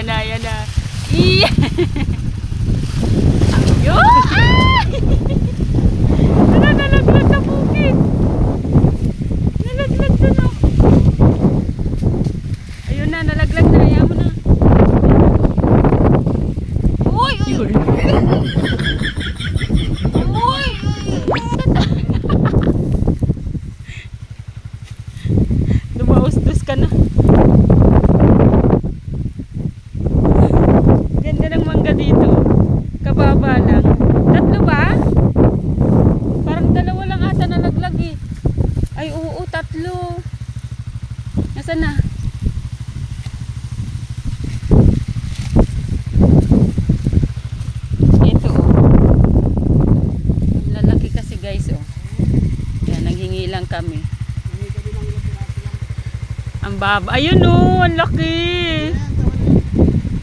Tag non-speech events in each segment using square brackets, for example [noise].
Ayan na, ayan na. Yeah! [laughs] Ayun! Ay! [laughs] Na bukid. Ayun na, nalaglag na. Ayan mo na. Uy! Uy! Uy! [laughs] Dumaustos ka na. lang. Tatlo ba? Parang dalawa lang ata na laglag eh. Ay oo, tatlo. Nasaan na? Ito oh. Lalaki kasi guys oh. Yan, naghingi lang kami. Ang baba. Ayun oh, ang laki.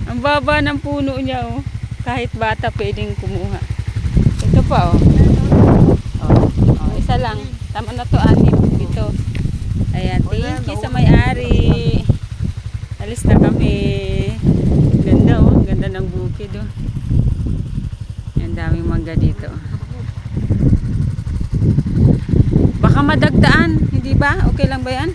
Ang baba ng puno niya oh. Kahit bata pwedeng kumuha. Ito pa oh. Oh, oh isa lang. Tama na to, anim. Ito. Ayan, thank you sa may-ari. Alis na kami. Ganda oh, ganda ng bukid oh. Ang daming mangga dito. Baka madagdaan, hindi ba? Okay lang ba yan?